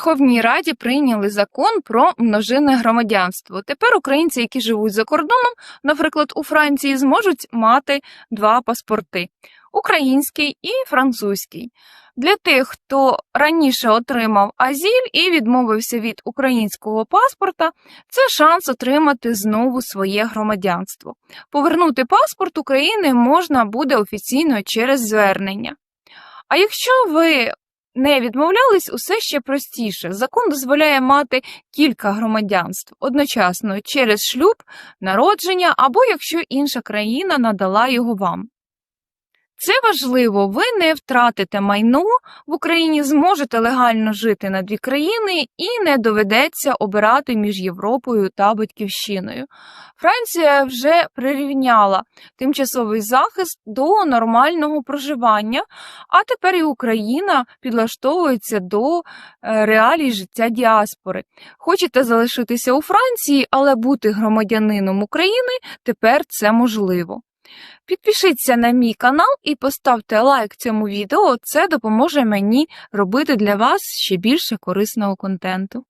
Верховній Раді прийняли закон про множинне громадянство. Тепер українці, які живуть за кордоном, наприклад, у Франції, зможуть мати два паспорти: український і французький. Для тих, хто раніше отримав азіль і відмовився від українського паспорта, це шанс отримати знову своє громадянство. Повернути паспорт України можна буде офіційно через звернення. А якщо ви не відмовлялись, усе ще простіше. Закон дозволяє мати кілька громадянств одночасно через шлюб, народження або якщо інша країна надала його вам. Це важливо, ви не втратите майно в Україні, зможете легально жити на дві країни і не доведеться обирати між Європою та Батьківщиною. Франція вже прирівняла тимчасовий захист до нормального проживання, а тепер і Україна підлаштовується до е, реалій життя діаспори. Хочете залишитися у Франції, але бути громадянином України тепер це можливо. Підпишіться на мій канал і поставте лайк цьому відео. Це допоможе мені робити для вас ще більше корисного контенту.